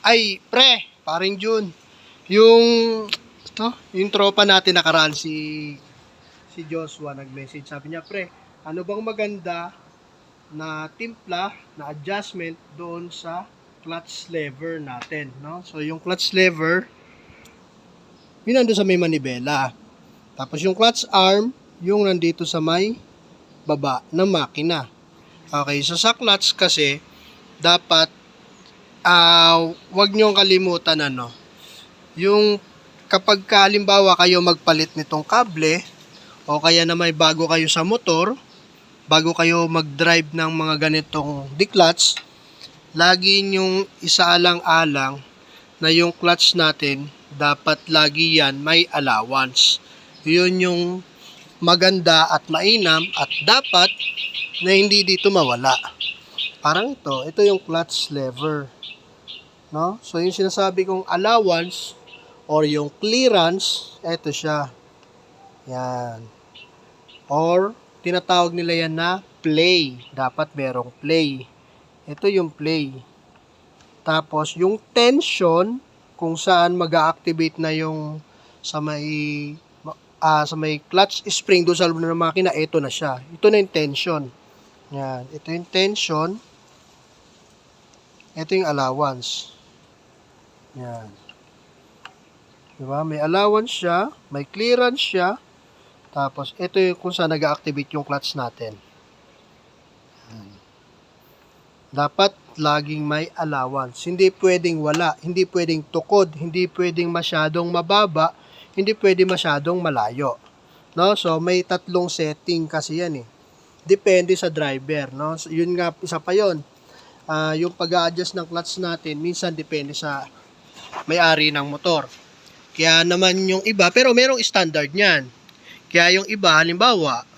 Ay, pre, paring Jun. Yung, ito, yung tropa natin nakaraan si, si Joshua nag-message. Sabi niya, pre, ano bang maganda na timpla, na adjustment doon sa clutch lever natin, no? So, yung clutch lever, yun nandun sa may manibela. Tapos yung clutch arm, yung nandito sa may baba ng makina. Okay, so sa clutch kasi, dapat, ah, wag niyong kalimutan ano, yung kapag kalimbawa kayo magpalit nitong kable, o kaya na may bago kayo sa motor, bago kayo mag-drive ng mga ganitong declutch, lagi nyong isaalang-alang na yung clutch natin, dapat lagi yan may allowance. Yun yung maganda at mainam at dapat na hindi dito mawala. Parang ito, ito yung clutch lever. No? So yung sinasabi kong allowance or yung clearance, ito siya. Yan. Or tinatawag nila yan na play. Dapat merong play. Ito yung play. Tapos yung tension kung saan mag-activate na yung sa may ah, sa may clutch spring doon sa loob ng makina, ito na siya. Ito na yung tension. Yan. Ito yung tension. Ito yung allowance. Yan. Diba? May allowance siya, may clearance siya, tapos ito yung kung saan nag-activate yung clutch natin. Yan. Dapat laging may allowance. Hindi pwedeng wala, hindi pwedeng tukod, hindi pwedeng masyadong mababa, hindi pwedeng masyadong malayo. No? So may tatlong setting kasi yan eh. Depende sa driver, no? So, yun nga isa pa yon. Ah, yung pag-adjust ng clutch natin minsan depende sa may-ari ng motor. Kaya naman yung iba, pero merong standard niyan. Kaya yung iba, halimbawa,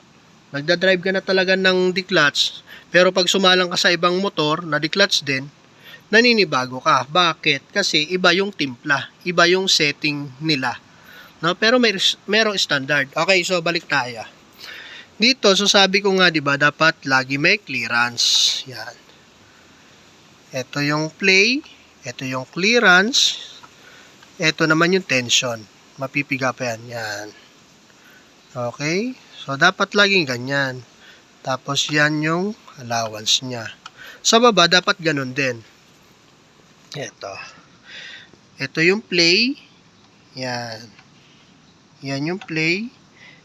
nagda-drive ka na talaga ng declutch, pero pag sumalang ka sa ibang motor na declutch din, naninibago ka. Bakit? Kasi iba yung timpla, iba yung setting nila. No? Pero may merong standard. Okay, so balik tayo. Dito, so sabi ko nga, 'di ba, dapat lagi may clearance. Yan. Ito yung play, ito yung clearance, ito naman yung tension. Mapipiga pa yan. Yan. Okay? So, dapat laging ganyan. Tapos, yan yung allowance niya. Sa baba, dapat ganun din. Ito. Ito yung play. Yan. Yan yung play.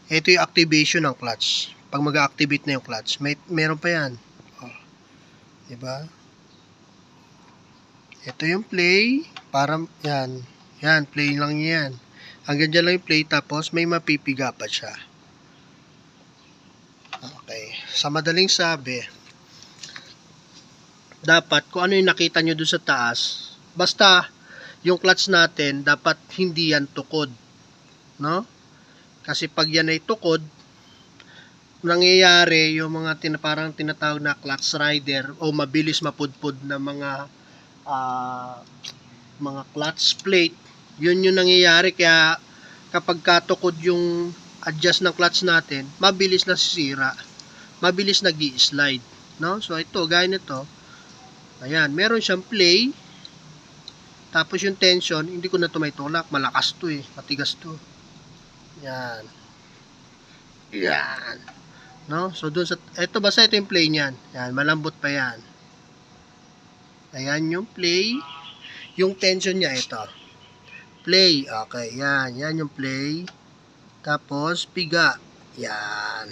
Ito yung activation ng clutch. Pag mag-activate na yung clutch, may meron pa yan. Oh. 'Di ba? Ito yung play, para yan. Yan, play lang yan. Hanggang dyan lang yung play, tapos may mapipiga pa siya. Okay. Sa madaling sabi, dapat kung ano yung nakita nyo doon sa taas, basta yung clutch natin, dapat hindi yan tukod. No? Kasi pag yan ay tukod, nangyayari yung mga tina, parang tinatawag na clutch rider o mabilis mapudpud na mga ah, mga clutch plate. Yun yung nangyayari kaya kapag katukod yung adjust ng clutch natin, mabilis na sisira. Mabilis nag slide no? So ito, gaya nito. Ayan, meron siyang play. Tapos yung tension, hindi ko na tulak. Malakas to eh. Matigas to. Yan. Yan. No? So doon sa ito basta ito yung play niyan. Yan, malambot pa yan. Ayan yung play. Yung tension niya ito. Play. Okay, yan. Yan yung play. Tapos piga. Yan.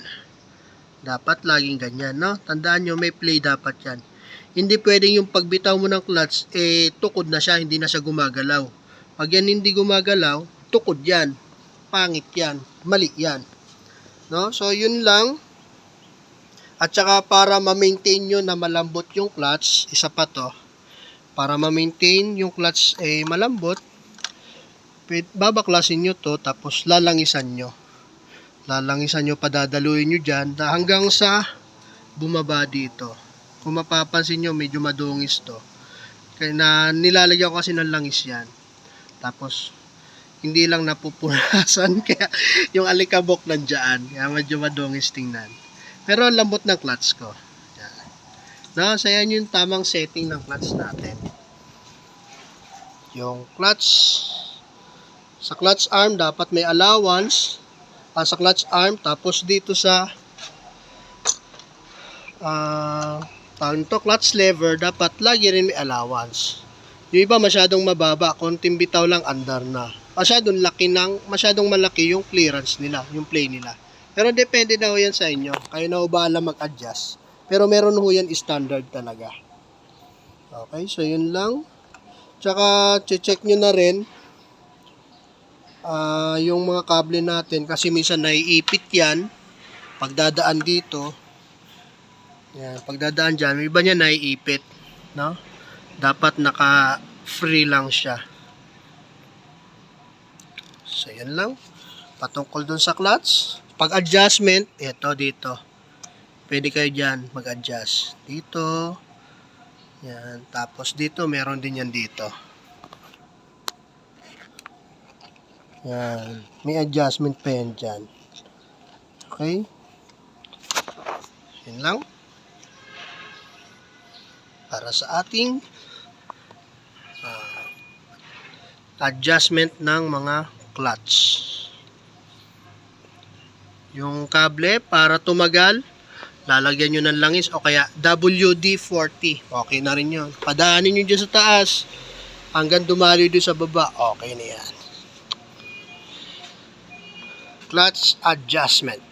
Dapat laging ganyan, no? Tandaan nyo, may play dapat yan. Hindi pwedeng yung pagbitaw mo ng clutch, eh, tukod na siya, hindi na siya gumagalaw. Pag yan hindi gumagalaw, tukod yan. Pangit yan. Mali yan. No? So, yun lang. At saka para ma-maintain nyo na malambot yung clutch, isa pa to. Para ma-maintain yung clutch eh malambot, babaklasin nyo to tapos lalangisan nyo. Lalangisan nyo, padadaluin nyo dyan na hanggang sa bumaba dito. Kung mapapansin nyo, medyo madungis to. Kaya na nilalagyan ko kasi ng langis yan. Tapos, hindi lang napupunasan kaya yung alikabok nandiyan kaya medyo madungis tingnan pero lambot ng clutch ko yan. no, so yan yung tamang setting ng clutch natin yung clutch. Sa clutch arm dapat may allowance. Ah, sa clutch arm tapos dito sa ah tawag nito, clutch lever dapat lagi rin may allowance. Yung iba masyadong mababa konting bitaw lang andar na. Masyadong laki ng masyadong malaki yung clearance nila yung play nila. Pero depende na ho yan sa inyo. Kayo na ho bahala mag-adjust. Pero meron ho yan standard talaga. Okay so yun lang Tsaka, check nyo na rin ah, yung mga kable natin. Kasi minsan naiipit yan. Pagdadaan dito yan, pagdadaan dyan, iba niya naiipit no? dapat naka free lang siya. So yan lang. Patungkol dun sa clutch. Pag adjustment, ito dito. Pwede kayo dyan mag adjust dito yan. Tapos dito, meron din yan dito. Yan. May adjustment pa yan dyan. Okay? Yan lang. Para sa ating ah, adjustment ng mga clutch. Yung kable, para tumagal, lalagyan nyo ng langis o kaya WD-40. Okay na rin yun. Padaanin nyo dyan sa taas hanggang dumali doon sa baba. Okay na yan. Clutch adjustment.